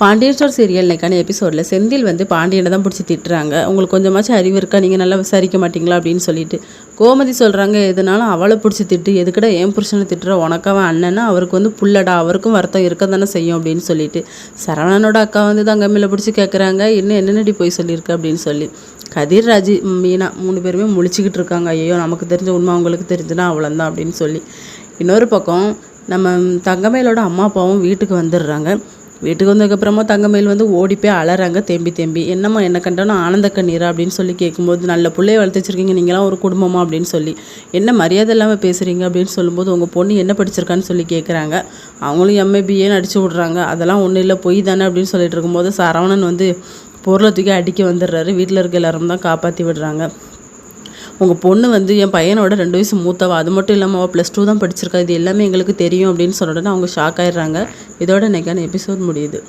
Pandian store serial இன்னைக்கான எபிசோடில் செந்தில் வந்து பாண்டியனை தான் பிடிச்சி திட்டுறாங்க. உங்களுக்கு கொஞ்சமாச்சும் அறிவு இருக்கா? நீங்கள் நல்லா விசாரிக்க மாட்டீங்களா? அப்படின்னு சொல்லிட்டு. கோமதி சொல்கிறாங்க எதுனாலும் அவளை பிடிச்சி திட்டு. எதுக்கடா ஏன் புருஷனை திட்டுற? உனக்காவன் அண்ணன்னா அவருக்கு வந்து புள்ளடா. அவருக்கும் வருத்தம் இருக்க தானே செய்யும் அப்படின்னு சொல்லிட்டு. சரவணனோட அக்கா வந்து தங்கம்மையில பிடிச்சி கேட்குறாங்க இன்னும் என்னென்னடி போய் சொல்லியிருக்கு? அப்படின்னு சொல்லி. கதிர் ராஜி மீனா மூணு பேருமே முழிச்சிக்கிட்டு இருக்காங்க. ஐயோ நமக்கு தெரிஞ்ச உண்மை அவங்களுக்கு தெரிஞ்சுனா அவ்வளோந்தான் அப்படின்னு சொல்லி. இன்னொரு பக்கம் நம்ம தங்கமேலோட அம்மா அப்பாவும் வீட்டுக்கு வந்துடுறாங்க. வீட்டுக்கு வந்ததுக்கப்புறமா தங்கமயில் வந்து ஓடி போய் அலறாங்க. தேம்பி தேம்பி. என்னம்மா என்ன கண்டோன்னா ஆனந்த கண்ணீரா அப்படின்னு சொல்லி கேட்கும்போது நல்ல பிள்ளைய வளர்த்து வச்சிருக்கீங்க நீங்களாம் ஒரு குடும்பமா அப்படின்னு சொல்லி. என்ன மரியாதை இல்லாமல் பேசுகிறீங்க அப்படின்னு சொல்லும்போது உங்கள் பொண்ணு என்ன படிச்சிருக்கான்னு சொல்லி கேட்குறாங்க அவங்களும் எம்ஏ பிஏன்னு அடிச்சு விட்றாங்க. அதெல்லாம் ஒன்றும் இல்லை பொய் தானே அப்படின்னு சொல்லிட்டு இருக்கும்போது சரவணன் வந்து பொருளை தூக்கி அடிக்க வந்துடுறாரு. வீட்டில் இருக்க எல்லாரும் தான் காப்பாற்றி விடுறாங்க. உங்கள் பொண்ணு வந்து என் பையனோட ரெண்டு வயசு மூத்தவா? அது மட்டும் இல்லாமல் அவள் ப்ளஸ் டூ தான் படிச்சிருக்கா. இது எல்லாமே எங்களுக்கு தெரியும் அப்படின்னு சொன்ன அவங்க ஷாக் ஆயிடுறாங்க. இதோட இன்னைக்கான எபிசோட் முடியுது.